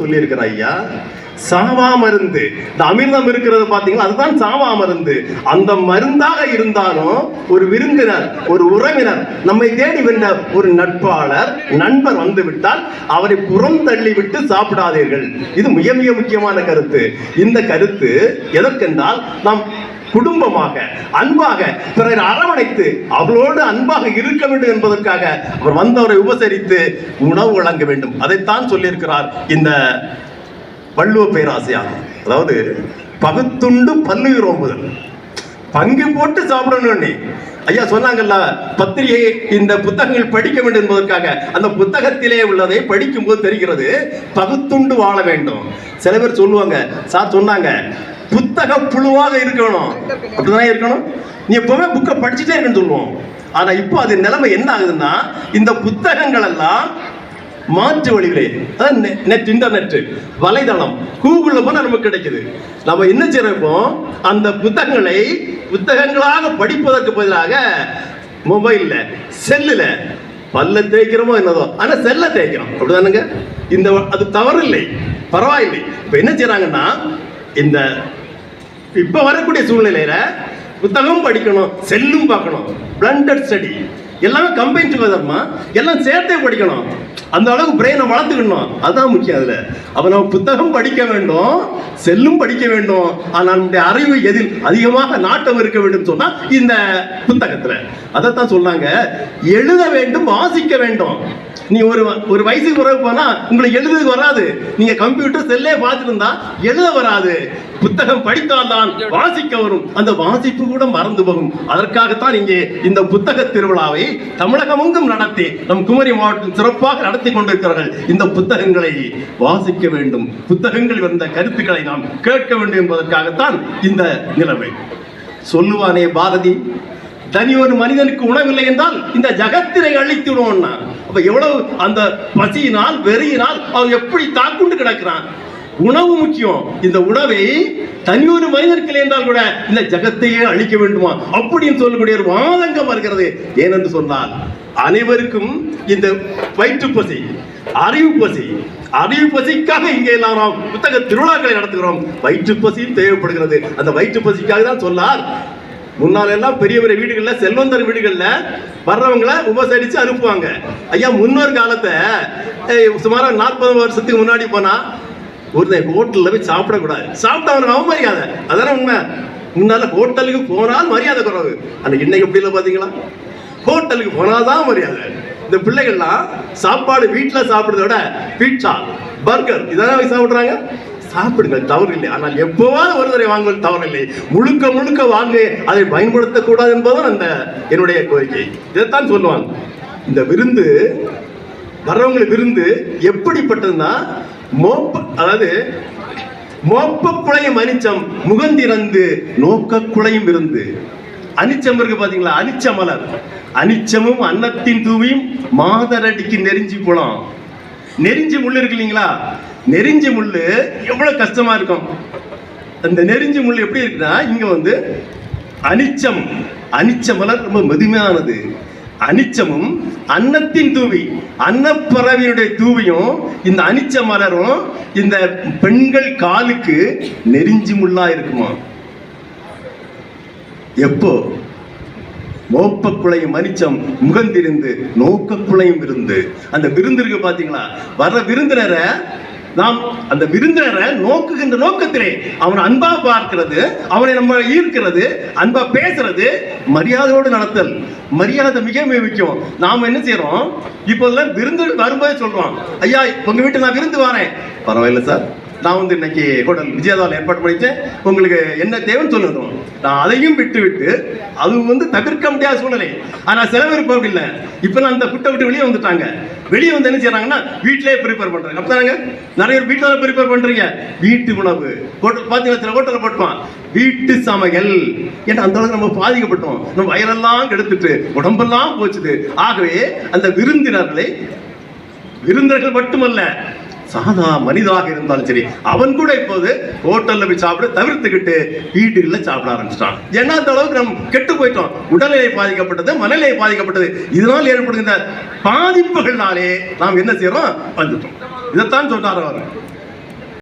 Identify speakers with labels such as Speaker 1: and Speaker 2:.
Speaker 1: சொல்லியிருக்கிற ஐயா சாவா மருந்து. இந்த அமிர்தம் இருக்கிறது பாத்தீங்களா அதுதான் சாவா மருந்து. அந்த மருந்தாக இருந்தாலும் ஒரு விருந்தினர் ஒரு உறவினர் நம்மை தேடி வென்ற ஒரு நட்பாளர் நண்பர் வந்து விட்டால் அவரை புறம் தள்ளி விட்டு சாப்பிடாதீர்கள். இது மிக மிக முக்கியமான கருத்து. இந்த கருத்து எதற்கென்றால் நாம் குடும்பமாக அன்பாக பிறர் அரவணைத்து அவளோடு அன்பாக இருக்க வேண்டும் என்பதற்காக அவர் வந்தவரை உபசரித்து உணவு வழங்க வேண்டும். அதைத்தான் சொல்லியிருக்கிறார் இந்த வள்ளுவ பேராசையாக அதாவது பகுத்துண்டு பல்லுகிறோம் முதல் பங்கு போட்டு சாப்பிடணும் நீ ஐயா சொன்னாங்கல்ல பத்திரிகை இந்த புத்தகங்கள் படிக்க வேண்டும் என்பதற்காக. அந்த புத்தகத்திலே உள்ளதை படிக்கும் போது தெரிகிறது பகுத்துண்டு வாழ வேண்டும். சில பேர் சொல்லுவாங்க சார் சொன்னாங்க புத்தக புழுவாக இருக்கணும். அப்படிதான் இருக்கணும்? நீ எப்பவுமே புக்கை படிச்சுட்டே இருக்குன்னு சொல்லுவோம். ஆனா இப்போ அது நிலைமை என்ன ஆகுதுன்னா இந்த புத்தகங்கள் எல்லாம் மாற்று வழிகளே. அதான் நெட் இன்டர்நெட் வலைதளம். கூகுளில் போனால் நமக்கு கிடைக்குது. நம்ம என்ன செய்யறப்போ அந்த புத்தகங்களை புத்தகங்களாக படிப்பதற்கு பதிலாக மொபைலில் செல்லில் பல்ல தேய்க்கிறோமோ என்னதோ. ஆனால் செல்ல தேய்க்கிறோம். அப்படிதானுங்க? இந்த அது தவறு இல்லை பரவாயில்லை. இப்போ என்ன செய்யறாங்கன்னா இந்த இப்ப வரக்கூடிய சூழ்நிலையில புத்தகமும் படிக்கணும் செல்லும் பார்க்கணும் பிளண்டட் ஸ்டடி எல்லாமே கம்பைன் டுகெதர்மா எல்லாம் சேர்த்தே படிக்கணும். அந்த அளவுக்கு பிரெயினை வளர்த்துக்கணும். அதுதான் முக்கியம் அதில். அப்போ நம்ம புத்தகம் படிக்க வேண்டும் செல்லும் படிக்க வேண்டும். ஆனால் நம்முடைய அறிவு எதில் அதிகமாக நாட்டம் இருக்க வேண்டும் சொன்னால் இந்த புத்தகத்தில். அதைத்தான் சொன்னாங்க. எழுத வேண்டும் வாசிக்க வேண்டும். நீ ஒரு ஒரு வயசுக்கு பிறகு போனால் உங்களுக்கு எழுதுறதுக்கு வராது. நீங்கள் கம்ப்யூட்டர் செல்லே பார்த்துருந்தா எழுத வராது. புத்தகம் படித்தால்தான் வாசிக்க வரும். அந்த வாசிப்பு கூட மறந்து போகும். அதற்காகத்தான் இங்கே இந்த புத்தக திருவிழாவை தமிழகமெங்கும் நடத்தி நம் குமரி மாவட்டம் சிறப்பாக நடத்தி கொண்டிருக்கிறார்கள். இந்த புத்தகங்களை வாசிக்க வேண்டும். புத்தகங்கள் வந்த கருத்துக்களை நாம் கேட்க வேண்டும் என்பதற்காகத்தான் இந்த நிலைமை. சொல்லுவானே பாரதி தனி ஒரு மனிதனுக்கு உணவில்லை என்றால் இந்த ஜகத்தினை அழித்து விடுவோம்னா அப்ப எவ்வளவு அந்த பசியினால் வெறியினால் அவன் எப்படி தாக்குண்டு கிடக்கிறான்? உணவு முக்கியம். இந்த உணவை தனி ஒரு மனிதனுக்கு இல்லை என்றால் கூட இந்த ஜகத்தையே அழிக்க வேண்டுமா? அப்படின்னு சொல்லக்கூடிய ஒரு வாதங்கம் இருக்கிறது ஏனென்று சொன்னால் அனைவருக்கும் இந்த வயிற்று பசி அறிவு பசி அறிவு பசிக்காக இங்கே நாம் புத்தக திருவிழாக்களை நடத்துகிறோம். வயிற்று பசியும் தேவைப்படுகிறது. அந்த வயிற்று பசிக்காக தான் சொன்னார். முன்னால் எல்லாம் பெரிய பெரிய வீடுகளில் செல்வந்தர் வீடுகளில் வர்றவங்கள உபசரித்து அனுப்புவாங்க. ஐயா முன்னொரு காலத்தை சுமாராக நாற்பது வருஷத்துக்கு முன்னாடி போனால் ஒரு ஹோட்டலில் போய் சாப்பிடக்கூடாது. சாப்பிட்டா அவனுக்கு அவமரியாதை. அதானே உண்மை? முன்னால் ஹோட்டலுக்கு போனால் மரியாதை குறைவு. ஆனா இன்னைக்கு எப்படி இல்லை பார்த்தீங்களா ஹோட்டலுக்கு போனாதான் மரியாதை. இந்த பிள்ளைகள்லாம் சாப்பாடு வீட்டில் சாப்பிட்றத விட பீட்சா பர்கர் இதெல்லாம் போய் சாப்பிடுங்கள் தவறு இல்லை. ஆனால் எப்போவாவது ஒரு தடவை வாங்குவது தவறு இல்லை. முழுக்க முழுக்க வாங்கி அதை பயன்படுத்தக்கூடாது என்பதும் அந்த என்னுடைய கோரிக்கை. இதைத்தான் சொல்லுவாங்க. இந்த விருந்து வர்றவங்களுக்கு விருந்து எப்படிப்பட்டதுன்னா மோப்பு அதாவது மோப்ப குழையும் அனிச்சம் முகந்திறந்து நோக்க குழையும் இருந்து அனிச்சம் இருக்கு பாத்தீங்களா? அனிச்ச மலர். அனிச்சமும் அன்னத்தின் தூவியும் மாதரடிக்கு நெறிஞ்சி போலாம். நெறிஞ்சி முள்ளு இருக்கு இல்லைங்களா? நெறிஞ்சி முள்ளு எவ்வளவு கஷ்டமா இருக்கும். அந்த நெறிஞ்சி முள்ளு எப்படி இருக்குன்னா இங்க வந்து அனிச்சம் அனிச்ச மலர் ரொம்ப மெதுமையானது. அனிச்சமும் அன்னத்தின் தூவி. அன்னப்பறவையினுடைய தூவியும் இந்த அனிச்ச மலரும் இந்த பெண்கள் காலுக்கு நெறிஞ்சி முள்ளா இருக்குமா? எப்போ? மோப்ப குழையும் மனிச்சம் முகந்திருந்து நோக்க குழையும் விருந்து. அந்த விருந்து இருக்கு பாத்தீங்களா? வர்ற விருந்தினரை நாம் அந்த விருந்தினரை நோக்குகின்ற நோக்கத்திலே அவனை அன்பா பார்க்கிறது அவனை நம்ம ஈர்க்கிறது அன்பா பேசுறது மரியாதையோடு நடத்தல். மரியாதை மிக மிக முக்கியம். நாம் என்ன செய்யறோம் இப்போதெல்லாம் விருந்து வரும்போதே சொல்றோம். ஐயா உங்க வீட்டு நான் விருந்து வரேன். பரவாயில்ல சார். நான் வந்து இன்னைக்கு ஹோட்டல் விஜயதாவில் ஏற்பாடு பண்ணிட்டேன் உங்களுக்கு என்ன தேவைன்னு சொல்லணும் நான் அதையும் விட்டு விட்டு அது வந்து தவிர்க்க முடியாத சூழ்நிலை. ஆனால் சில பேர் இப்போ அப்படி இல்லை. இப்பெல்லாம் அந்த புட்டை விட்டு வெளியே வந்துட்டாங்க. வெளியே வந்து என்ன செய்யறாங்கன்னா வீட்டிலேயே ப்ரிப்பேர் பண்றாங்க. அப்படிதாங்க நிறைய பேர் வீட்டில் ப்ரிப்பேர் பண்றீங்க? வீட்டு உணவு. ஹோட்டல் பார்த்தீங்கன்னா சில ஹோட்டலில் போட்டுவான் வீட்டு சமையல். ஏன்னா அந்த அளவுக்கு நம்ம பாதிக்கப்பட்டோம். நம்ம வயலெல்லாம் கெடுத்துட்டு உடம்பெல்லாம் போச்சுது. ஆகவே அந்த விருந்தினர்களை விருந்தினர்கள் மட்டுமல்ல சாதா மனிதனாக இருந்தாலும் சரி அவன் கூட இப்போது ஹோட்டல்ல போய் சாப்பிட தவிர்த்துக்கிட்டு வீடுகளில் சாப்பிட ஆரம்பிச்சிட்டான். ஏன்னா அந்த அளவுக்கு நம்ம கெட்டு போயிட்டோம். உடல்நிலை பாதிக்கப்பட்டது மனநிலை பாதிக்கப்பட்டது. இதனால் ஏற்படுகின்ற பாதிப்புகள்னாலே நாம் என்ன செய்யறோம்? வந்துட்டோம். இதைத்தான் சொல்றாரு அவர்.